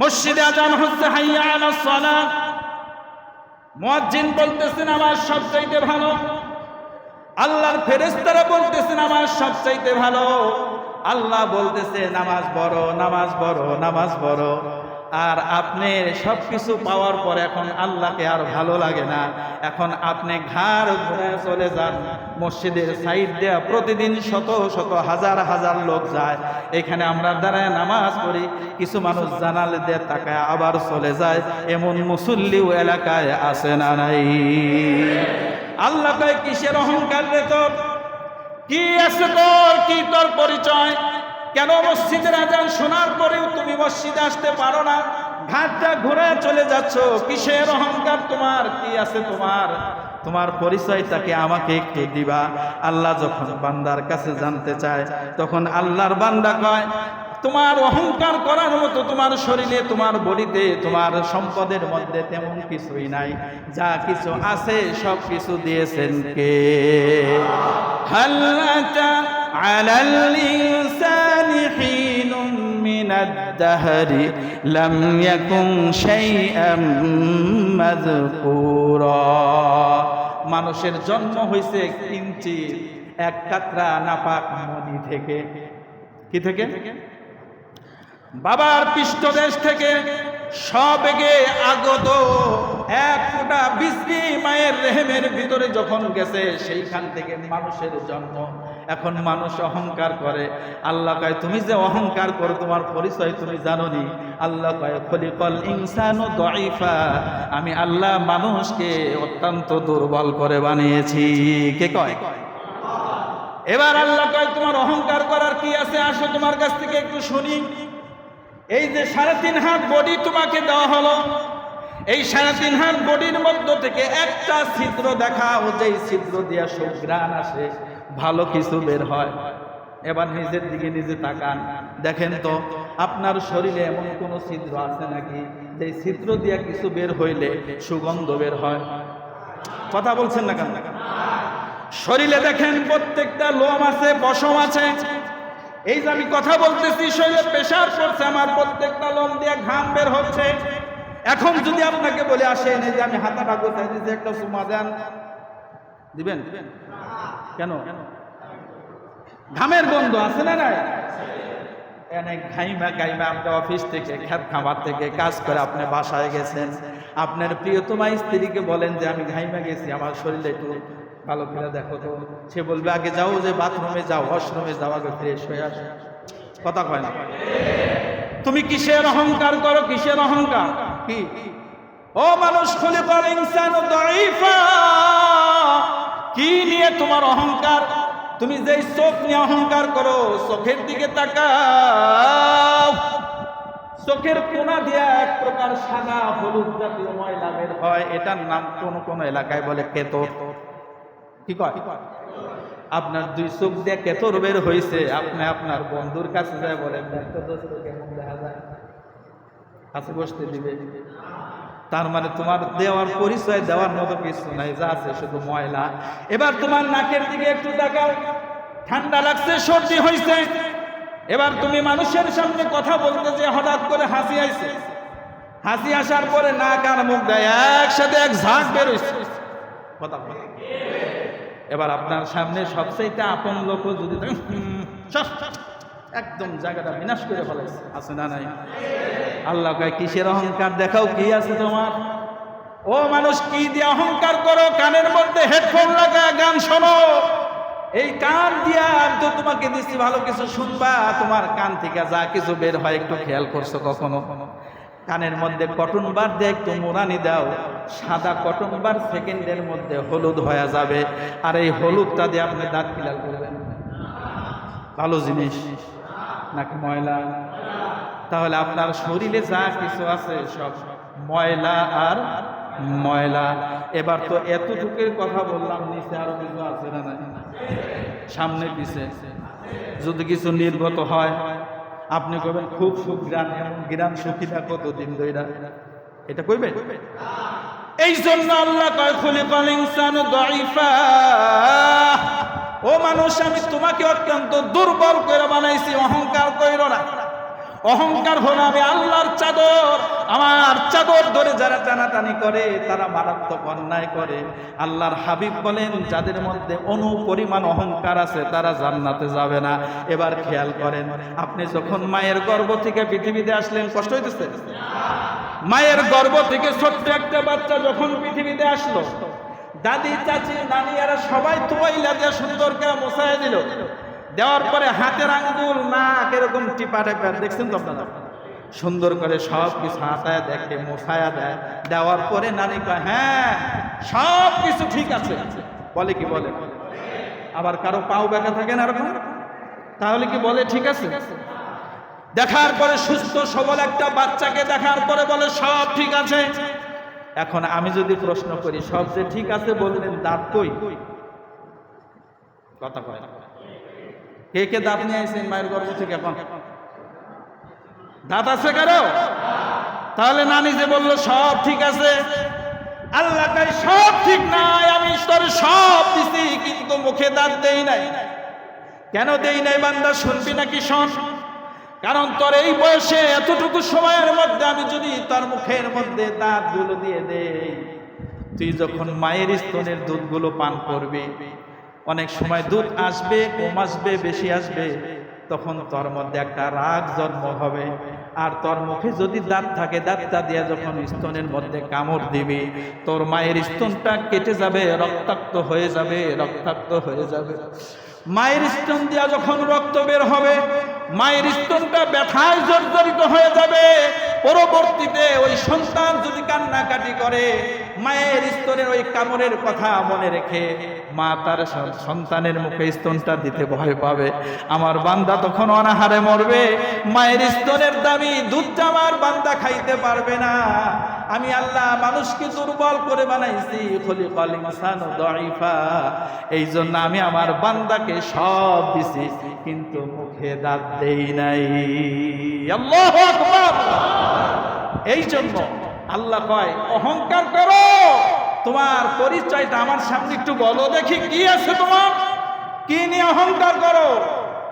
মসজিদে আজান হচ্ছে, হাইয়া আলা সালাত। মুয়াজ্জিন বলতেছেন, আমার সবচাইতে ভালো। আল্লাহর ফেরেস্তারা বলতেছেন, আমার সবচাইতে ভালো। আল্লাহ বলতেছে, নামাজ বড় নামাজ বড় নামাজ বড় আর আপনি সব কিছু পাওয়ার পর এখন আল্লাহকে আর ভালো লাগে না। এখন আপনি ঘাড় ঘুরে চলে যান, মসজিদের সাইড দেয়া প্রতিদিন শত শত হাজার হাজার লোক যায়। এখানে আমরা দাঁড়ায় নামাজ পড়ি, কিছু মানুষ জানালে দিয়ে তাকায় আবার চলে যায়। এমন মুসল্লিও এলাকায় আসে না নাই। আল্লাহ কিসের অহংকার রে তোর? কি আছে তোর? কি তোর পরিচয়? কেন মসজিদের আজান শোনার পরেও তুমি মসজিদে আসতে পারো না? ঘাটটা ঘুরে চলে যাচ্ছ। কিসের অহংকার তোমার? কি আছে তোমার? তোমার পরিচয়টাকে আমাকে একটু দিবা। আল্লাহ যখন বান্দার কাছে জানতে চায়, তখন আল্লাহর বান্দা কয়, তোমার অহংকার করার মতো তোমার শরীরে, তোমার বডিতে, তোমার সম্পদের মধ্যে তেমন কিছুই নাই। যা কিছু আছে, সব কিছু দিয়েছেন কে? হাল্লাতা আলাল ইনসানি। হিনুম মিনাদ দাহরি লাম ইয়াকুন শাইআম মাযকুরা মানুষের জন্ম হয়েছে কিঞ্চিত এক কাতরা নাপাক নদী থেকে। কি থেকে? বাবার পৃষ্ঠদেশ থেকে। সবেগে আগত এক ফোঁটা বিশ্রী মায়ের রেহেমের ভিতরে যখন গেছে, সেইখান থেকে মানুষের জন্ম এখন মানুষ অহংকার করে। আল্লাহ কয়, তুমি যে অহংকার করো, তোমার পরিচয় তুমি জানো নি আল্লাহ কয়, খলিকল ইনসানু দইফা আমি আল্লাহ মানুষকে অত্যন্ত দুর্বল করে বানিয়েছি। কে কয়? এবার আল্লাহ কয়, তোমার অহংকার করার কি আছে? আসো তোমার কাছ থেকে একটু শুনি। এই যে সাড়ে তিন হাত বডি তোমাকে দেওয়া হলো। এই সাড়ে তিন হাত বডির মধ্য থেকে একটা ছিদ্র দেখাও যে ছিদ্র দিয়া সুগ্রাণ আসে, ভালো কিছু বের হয়। এবার নিজের দিকে নিজে তাকান। দেখেন তো, আপনার শরীরে এমন কোন ছিদ্র আছে নাকি যে ছিদ্র দিয়া কিছু বের হইলে সুগন্ধ বের হয়? কথা বলছেন না কেন? শরীরে দেখেন প্রত্যেকটা লোম আছে, পশম আছে। এই যে আমি কথা বলতেছি, শরীরে প্রেশার পড়ছে, আমার প্রত্যেকটা লোম দিয়ে ঘাম বের হচ্ছে। এখন যদি আপনাকে বলে আসেন, এই যে আমি হাতাটা গোছাই দিচ্ছি একটা সুমা দেন। দিবেন? কেন? ঘামের গন্ধ আছে না নাই? ঘাইমা গাইমা আপনি অফিস থেকে, খেত খামার থেকে কাজ করে আপনি বাসায় গেছেন। আপনার প্রিয়তমা স্ত্রীকে বলেন যে, আমি ঘাইমা গেছি, আমার শরীরে একটু ভালো করে দেখো তো। সে বলবে, আগে যাও, যে বাথরুমে যাও, ওয়াশরুমে যাও, আগে ফ্রেশ হয়ে আসো। কথা কয় না। তুমি কিসের অহংকার করো? কিসের অহংকার? কি? ও মানুষ, খুলে পর ইনসান কি নিয়ে তোমার অহংকার? তুমি যেই চোখ নিয়ে অহংকার করো, চোখের দিকে তাকাও। চোখের কোনা দিয়ে এক প্রকার সাদা হলুদ জাতীয় ময়লা বের হয়। এটার নাম কোন কোন এলাকায় বলে কেতর। কি কয়? আপনার দুই চোখ দিয়ে কেতর বের হয়েছে আপনি আপনার বন্ধুর কাছে যায় কেমন দেখা যায়? কাছে বসতে দিবে। তার মানে তোমার দেওয়ার পরিচয় দেওয়ার মতো কিছু নাই, যা আছে শুধু ময়লা। এবার তোমার নাকের দিকে একটু তাকাও। ঠান্ডা লাগছে, সর্দি হয়েছে এবার তুমি মানুষের সামনে কথা বলতে যে হঠাৎ করে হাসি আইছে। হাসি আসার পরে নাক আর মুখ দেয়, একসাথে এক ঝাঁক বেরোইছে কথা এবার আপনার সামনে সবচাইতে আপন লোক যদি একদম জায়গাটা বিনাশ করে ফেলাইছে। আছে না নাই? আল্লাহ কয়, কিসের অহংকার? দেখাও কি আছে তোমার? ও মানুষ, কি দিয়ে অহংকার করো? কানের মধ্যে হেডফোন লাগা গান শোনো। এই কান দিয়া আমি তো তোমাকে দিচ্ছি ভালো কিছু শুনবা। তোমার কান থেকে যা কিছু বের হয়, একটু খেয়াল করছ কখনো? কানের মধ্যে কটন বার দিয়ে একটু মোরানি দাও। সাদা কটন বার সেকেন্ডের মধ্যে হলুদ হয়ে যাবে। আর এই হলুদটা দিয়ে আপনি দাঁত খিলাল করবেন। ভালো জিনিস। নাকি ময়লা? তাহলে আপনার শরীরে যা কিছু আছে সব ময়লা আর ময়লা। এবার তো এতটুকুর কথা বললাম, নিচে আরও কিছু আছে না সামনে পিছে। যদি কিছু নির্গত হয়, আপনি কবেন খুব সুখ গ্রাম গ্রাম সুখী না কতদিন ধইরা। এটা কইবে এই জন্য আল্লাহ কয়, খুলিকাল ইনসানু দাইফা ও মানুষ, আমি তোমাকে অত্যন্ত দুর্বল করে বানাইছি, অহংকার কইরো না। অহংকার হলো আমি আল্লাহর চাদর। আমার চাদর ধরে যারা টানাটানি করে, তারা মারাত্মক অন্যায় করে। আল্লাহর হাবিব বলেন, যাদের মধ্যে অনু পরিমাণ অহংকার আছে, তারা জান্নাতে যাবে না। এবার খেয়াল করেন, আপনি যখন মায়ের গর্ভ থেকে পৃথিবীতে আসলেন, কষ্ট হইতেছে? মায়ের গর্ভ থেকে ছোট্ট একটা বাচ্চা যখন পৃথিবীতে আসলো, দাদি, চাচি, নানি, এরা সবাই তোয়াইলা দিয়ে সুন্দর করে দিল। দেওয়ার পরে হাতের আঙ্গুল, নাক এরকম টিপা টেপা, দেখছেন তো আপনারা? সুন্দর করে সব কিছু হাতায় দেখে মশায়া দেয়। দেওয়ার পরে নানি কয় হ্যাঁ সব কিছু ঠিক আছে। বলে কি বলে? আবার কারও পাও ব্যথা থাকে না এরকম? তাহলে কি বলে, ঠিক আছে? দেখার পরে সুস্থ, সবল একটা বাচ্চাকে দেখার পরে বলে, সব ঠিক আছে। এখন আমি যদি প্রশ্ন করি, সব যে ঠিক আছে বললেন, দাঁত কই? কথা কয়। কে কে দাঁত নিয়ে আসছেন মায়ের গর্ভ থেকে এখন? দাঁত আছে কারও? তাহলে নানি যে বলল, সব ঠিক আছে। আল্লাহ তাই সব ঠিক নাই, আমি তোর সব দিছি, কিন্তু মুখে দাঁত দেই নাই। কেন দেই নাই বান্দা, শুনবি নাকি শোন? কারণ তোর এই বয়সে এতটুকু সময়ের মধ্যে আমি যদি তার মুখের মধ্যে দাঁতগুলো দিয়ে দেই, তুই যখন মায়ের স্তনের দুধগুলো পান করবি অনেক সময় দুধ আসবে কম আসবে, বেশি আসবে, তখন তোর মধ্যে একটা রাগ জন্ম হবে। আর তোর মুখে যদি দাঁত থাকে, দাঁতটা দিয়ে যখন স্তনের মধ্যে কামড় দিবি, তোর মায়ের স্তনটা কেটে যাবে, রক্তাক্ত হয়ে যাবে, রক্তাক্ত হয়ে যাবে। মায়ের স্তন দিয়া যখন রক্ত বের হবে, মায়ের স্তনটা ব্যথায় জর্জরিত হয়ে যাবে। পরবর্তীতে ওই সন্তান যদি কান্নাকাটি করে, মায়ের স্তরের ওই কামড়ের কথা মনে রেখে মা তার সন্তানের মুখে স্তনটা দিতে ভয় পাবে। আমার বান্দা তখন অনাহারে মরবে। মায়ের স্তনের দামি দুধটা আমার বান্দা খাইতে পারবে না। আমি আল্লাহ মানুষকে দুর্বল করে বানাইছি খলি খলিকাল ইনসানু দাইফা এই জন্য আমি আমার বান্দাকে সব দিছি, কিন্তু মুখে দাঁত দেই নাই। আল্লাহু আকবার! এই জন্য আল্লাহ কয়, অহংকার করো। তোমার পরিচয়টা আমার সামনে একটু বলো, দেখি কি আছে তোমার। কি নিয়ে অহংকার করো?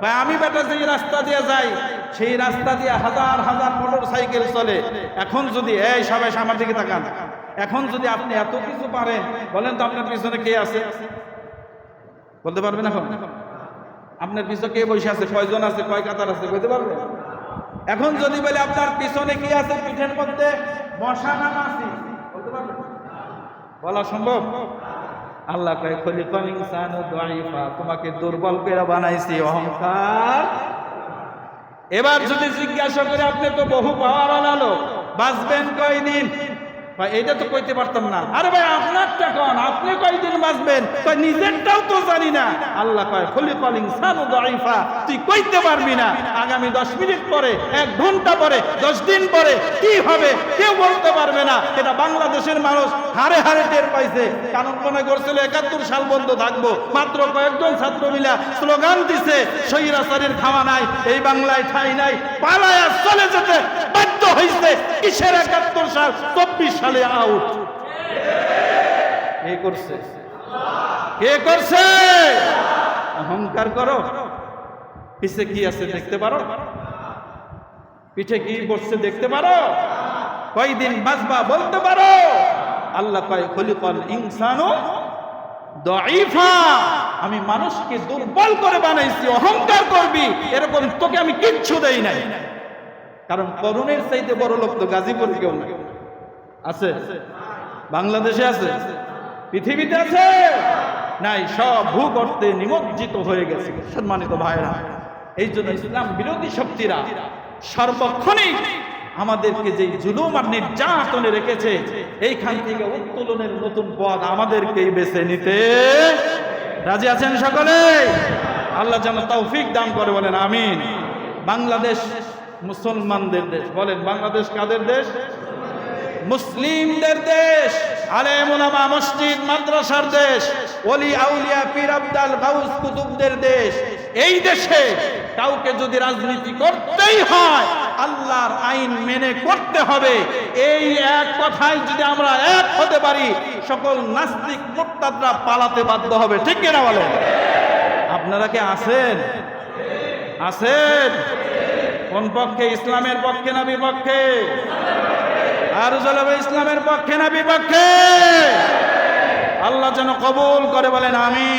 ভাই, আমি বেটা যেই রাস্তা দিয়ে যাই সেই রাস্তা দিয়ে হাজার হাজার মোটর সাইকেল চলে। এখন যদি, এই সবাই আমার দিকে তাকান। এখন যদি আপনি এত কিছু পারেন, বলেন তো আপনার পিছনে কে আছে? বলতে পারবেন এখন? আপনার পিছনে কে বসে আছে? কয়জন আছে? কয় কাতার আছে? বলতে পারবেন? এখন যদি বলে আপনার পিছনে কি আছে পিঠের মধ্যে? মশা না মাছি বলতে পারবেন? বলা সম্ভব? আল্লাহ কয় তোমাকে দুর্বল করে বানাইছি, অহংকার এবার যদি জিজ্ঞাসা করে আপনি তো বহু পাওয়ার আলো বাঁচবেন কয়দিন? ভাই, এটা তো কইতে পারতাম না। আরে ভাই, আপনারটা কোন? আপনি কয়দিন বাঁচবেন? কয়, নিজেরটাও তো জানি না। আল্লাহ কয় কলিং ইনসানু দাইফা তুই কইতে পারবি না। আগামী দশ মিনিট পরে, এক ঘণ্টা পরে, দশ দিন পরে, কি হবে কেউ বলতে পারবে না। এটা বাংলাদেশের মানুষ হারে হারে টের পাইছে। কারণ মনে করছিল, একাত্তর সাল বন্ধ থাকব। মাত্র কয়েকজন ছাত্র মিলা স্লোগান দিছে সৈরাচারের খাওয়া নাই, এই বাংলায় ঠাই নাই, পালায়া চলে যেতে। বাধ্য হয়েছে কিসের একাত্তর সাল? চব্বিশ সালে আউট। কে করছে? কে করছে? অহংকার করো। পিছে কি আছে দেখতে পারো? পিঠে কি বসছে দেখতে পারো? কয়দিন বাঁচবা বলতে পারো? আল্লাহ কয় খলিকল ইনসানু দইফা আমি মানুষকে দুর্বল করে বানাইছি অহংকার করবি এরকম তোকে আমি কিচ্ছু দেই নাই। কারণ করুণের চাইতে বড় লোক তো গাজীপুর কেউ না আছে? বাংলাদেশে আছে? পৃথিবীতে আছে? নাই, সব ভূগর্তে নিমজ্জিত হয়ে গেছে, সম্মানিত ভাইরা এই জন্য ইসলাম বিরোধী শক্তিরা সর্বক্ষণেই আমাদেরকে যে জুলুম আর নির্যাতনে রেখেছে, এইখান থেকে উত্তোলনের নতুন পথ আমাদেরকেই বেছে নিতে। রাজি আছেন সকলে? আল্লাহ যেন তৌফিক দান করে বলেন, আমিন। বাংলাদেশ মুসলমানদের দেশ। বলেন, বাংলাদেশ কাদের দেশ? মুসলিমদের দেশ। আলেম মসজিদ, মাদ্রাসার দেশ। ওলি আউলিয়া, পীর আব্দাল গাউস কুতুবদের দেশ। এই দেশে কাউকে যদি রাজনীতি করতেই হয়, আল্লাহর আইন মেনে করতে হবে। এই এক কথায় যদি আমরা এক হতে পারি, সকল নাস্তিক মোত্তাদরা পালাতে বাধ্য হবে। ঠিক কিনা বলেন? আপনারা কি আছেন? আছেন? কোন পক্ষে? ইসলামের পক্ষে না বিপক্ষে? আর জলবে ইসলামের পক্ষে না বিপক্ষে? আল্লাহ যেন কবুল করে বলেন আমি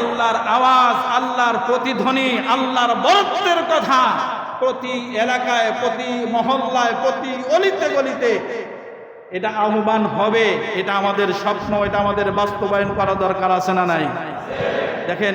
আল্লাহর আওয়াজ, আল্লাহর প্রতিধ্বনি, আল্লাহর বরত্বের কথা প্রতি এলাকায়, প্রতি মহল্লায়, প্রতি অলিতে গলিতে এটা আহ্বান হবে, এটা আমাদের স্বপ্ন, এটা আমাদের বাস্তবায়ন করা দরকার আছে না নাই? দেখেন